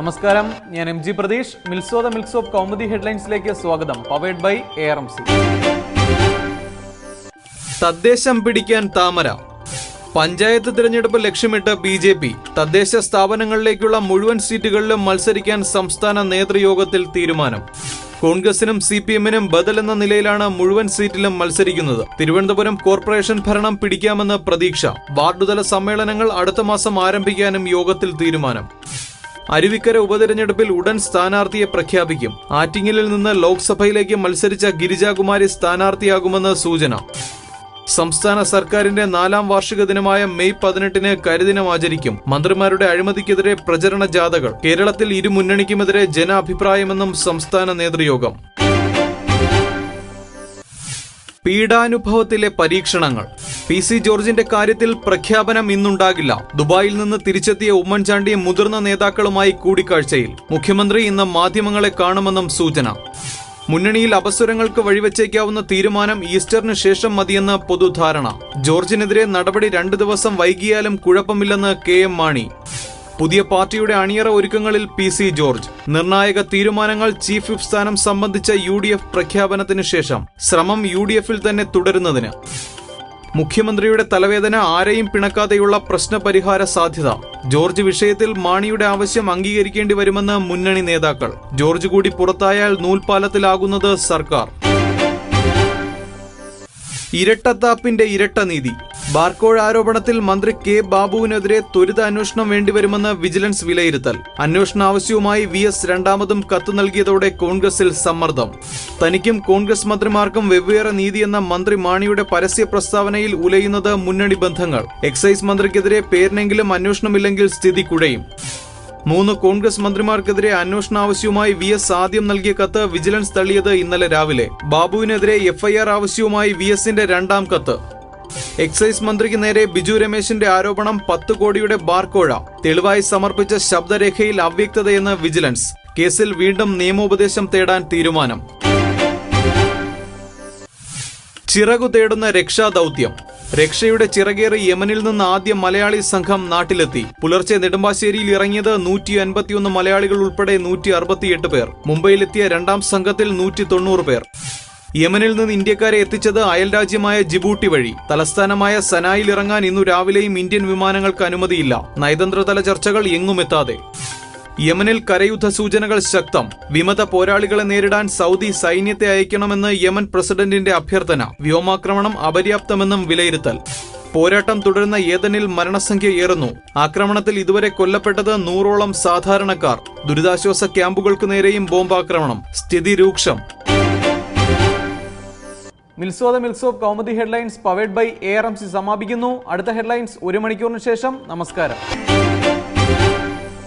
നമസ്കാരം. ഞാൻ M G Pratheesh. മിൽസോദ മിൽക്സ് ഓഫ് കൗമുദി ഹെഡ്ലൈൻസിലേക്ക് സ്വാഗതം. Powered by A R M C. തദ്ദേശം പിടിക്കാൻ താമര. പഞ്ചായത്ത് തിരഞ്ഞെടുപ്പ് ലക്ഷ്യമിട്ട് ബി ജെ പി തദ്ദേശ സ്ഥാപനങ്ങളിലേക്കുള്ള മുഴുവൻ സീറ്റുകളിലും മത്സരിക്കാൻ സംസ്ഥാന നേതൃയോഗത്തിൽ തീരുമാനം. കോൺഗ്രസിനും സി പി എമ്മിനും ബദൽ എന്ന നിലയിലാണ് മുഴുവൻ സീറ്റിലും മത്സരിക്കുന്നത്. തിരുവനന്തപുരം കോർപ്പറേഷൻ ഭരണം പിടിക്കാമെന്ന് പ്രതീക്ഷ. വാർഡുതല സമ്മേളനങ്ങൾ അടുത്ത മാസം ആരംഭിക്കാനും യോഗത്തിൽ തീരുമാനം. അരുവിക്കര ഉപതെരഞ്ഞെടുപ്പിൽ ഉടൻ സ്ഥാനാർത്ഥിയെ പ്രഖ്യാപിക്കും. ആറ്റിങ്ങലിൽ നിന്ന് ലോക്സഭയിലേക്ക് മത്സരിച്ച ഗിരിജാകുമാരി സ്ഥാനാർത്ഥിയാകുമെന്ന് സൂചന. സംസ്ഥാന സർക്കാരിന്റെ നാലാം വാർഷിക ദിനമായ മെയ് പതിനെട്ടിന് കരിദിനം ആചരിക്കും. മന്ത്രിമാരുടെ അഴിമതിക്കെതിരെ പ്രചരണ ജാഥകൾ. കേരളത്തിൽ ഇരു മുന്നണിക്കുമെതിരെ ജനാഭിപ്രായമെന്നും സംസ്ഥാന നേതൃയോഗം. പീഡാനുഭവത്തിലെ പരീക്ഷണങ്ങൾ. പി സി ജോർജിന്റെ കാര്യത്തിൽ പ്രഖ്യാപനം ഇന്നുണ്ടാകില്ല. ദുബായിൽ നിന്ന് തിരിച്ചെത്തിയ ഉമ്മൻചാണ്ടി മുതിർന്ന നേതാക്കളുമായി കൂടിക്കാഴ്ചയിൽ. മുഖ്യമന്ത്രി ഇന്ന് മാധ്യമങ്ങളെ കാണുമെന്നും സൂചന. മുന്നണിയിൽ അപസ്വരങ്ങൾക്ക് വഴിവെച്ചേക്കാവുന്ന തീരുമാനം ഈസ്റ്ററിന് ശേഷം മതിയെന്ന പൊതുധാരണ. ജോർജിനെതിരെ നടപടി രണ്ടു ദിവസം വൈകിയാലും കുഴപ്പമില്ലെന്ന് കെ എം മാണി. പുതിയ പാർട്ടിയുടെ അണിയറ ഒരുക്കങ്ങളിൽ പി സി ജോർജ്. നിർണായക തീരുമാനങ്ങൾ ചീഫ് വിപ്പ് സ്ഥാനം സംബന്ധിച്ച യു ഡി എഫ് പ്രഖ്യാപനത്തിന് ശേഷം. ശ്രമം യു ഡി എഫിൽ തന്നെ തുടരുന്നതിന്. മുഖ്യമന്ത്രിയുടെ തലവേദന ആരെയും പിണക്കാതെയുള്ള പ്രശ്നപരിഹാര സാധ്യത. ജോർജ് വിഷയത്തിൽ മാണിയുടെ ആവശ്യം അംഗീകരിക്കേണ്ടി വരുമെന്ന് മുന്നണി നേതാക്കൾ. ജോർജ് കൂടി പുറത്തായാൽ നൂൽപാലത്തിലാകുന്നത് സർക്കാർ. ഇരട്ടത്താപ്പിന്റെ ഇരട്ട നീതി. ബാർക്കോഴ ആരോപണത്തിൽ മന്ത്രി കെ ബാബുവിനെതിരെ ത്വരിത അന്വേഷണം വേണ്ടിവരുമെന്ന് വിജിലൻസ് വിലയിരുത്തൽ. അന്വേഷണ ആവശ്യവുമായി വി എസ് രണ്ടാമതും കത്ത് നൽകിയതോടെ കോൺഗ്രസിൽ സമ്മർദ്ദം. തനിക്കും കോൺഗ്രസ് മന്ത്രിമാർക്കും വെവ്വേറെ നീതിയെന്ന മന്ത്രി മാണിയുടെ പരസ്യ പ്രസ്താവനയിൽ ഉലയുന്നത് മുന്നണി ബന്ധങ്ങൾ. എക്സൈസ് മന്ത്രിക്കെതിരെ പേരിനെങ്കിലും അന്വേഷണമില്ലെങ്കിൽ സ്ഥിതി കുഴയും. മൂന്ന് കോൺഗ്രസ് മന്ത്രിമാർക്കെതിരെ അന്വേഷണ ആവശ്യവുമായി വി എസ് ആദ്യം നൽകിയ കത്ത് വിജിലൻസ് തള്ളിയത് ഇന്നലെ രാവിലെ. ബാബുവിനെതിരെ എഫ്ഐആർ ആവശ്യവുമായി വി എസിന്റെ രണ്ടാം കത്ത്. എക്സൈസ് മന്ത്രിക്ക് നേരെ ബിജു രമേശിന്റെ ആരോപണം പത്ത് കോടിയുടെ ബാർക്കോഴ തെളിവായി സമർപ്പിച്ച ശബ്ദരേഖയിൽ അവ്യക്തതയെന്ന് വിജിലൻസ്. കേസിൽ വീണ്ടും നിയമോപദേശം തേടാൻ തീരുമാനം. ചിറകു തേടുന്ന രക്ഷാദൗത്യം. രക്ഷയുടെ ചിറകേറി യമനിൽ നിന്ന് ആദ്യ മലയാളി സംഘം നാട്ടിലെത്തി. പുലർച്ചെ നെടുമ്പാശ്ശേരിയിൽ ഇറങ്ങിയത് നൂറ്റി അൻപത്തിയൊന്ന് മലയാളികൾ ഉൾപ്പെടെ നൂറ്റി അറുപത്തിയെട്ട് പേർ. മുംബൈയിലെത്തിയ രണ്ടാം സംഘത്തിൽ നൂറ്റി തൊണ്ണൂറ് പേർ. യമനിൽ നിന്ന് ഇന്ത്യക്കാരെ എത്തിച്ചത് അയൽരാജ്യമായ ജിബൂട്ടി വഴി. തലസ്ഥാനമായ സനായിൽ ഇറങ്ങാൻ ഇന്നു രാവിലെയും ഇന്ത്യൻ വിമാനങ്ങൾക്ക് അനുമതിയില്ല. നയതന്ത്രതല ചർച്ചകൾ എങ്ങുമെത്താതെ യമനിൽ കരയുദ്ധ സൂചനകൾ ശക്തം. വിമത പോരാളികളെ നേരിടാൻ സൗദി സൈന്യത്തെ അയക്കണമെന്ന് യമൻ പ്രസിഡന്റിന്റെ അഭ്യർത്ഥന. വ്യോമാക്രമണം അപര്യാപ്തമെന്നും വിലയിരുത്തൽ. പോരാട്ടം തുടരുന്ന ഏതനിൽ മരണസംഖ്യ ഏറുന്നു. ആക്രമണത്തിൽ ഇതുവരെ കൊല്ലപ്പെട്ടത് നൂറോളം സാധാരണക്കാർ. ദുരിതാശ്വാസ ക്യാമ്പുകൾക്ക് നേരെയും ബോംബാക്രമണം. സ്ഥിതി രൂക്ഷം. Mills of Kaumudi headlines powered by A R M C സമാപിക്കുന്നു. അടുത്ത ഹെഡ്ലൈൻസ് ഒരു മണിക്കൂറിന് ശേഷം. നമസ്കാരം.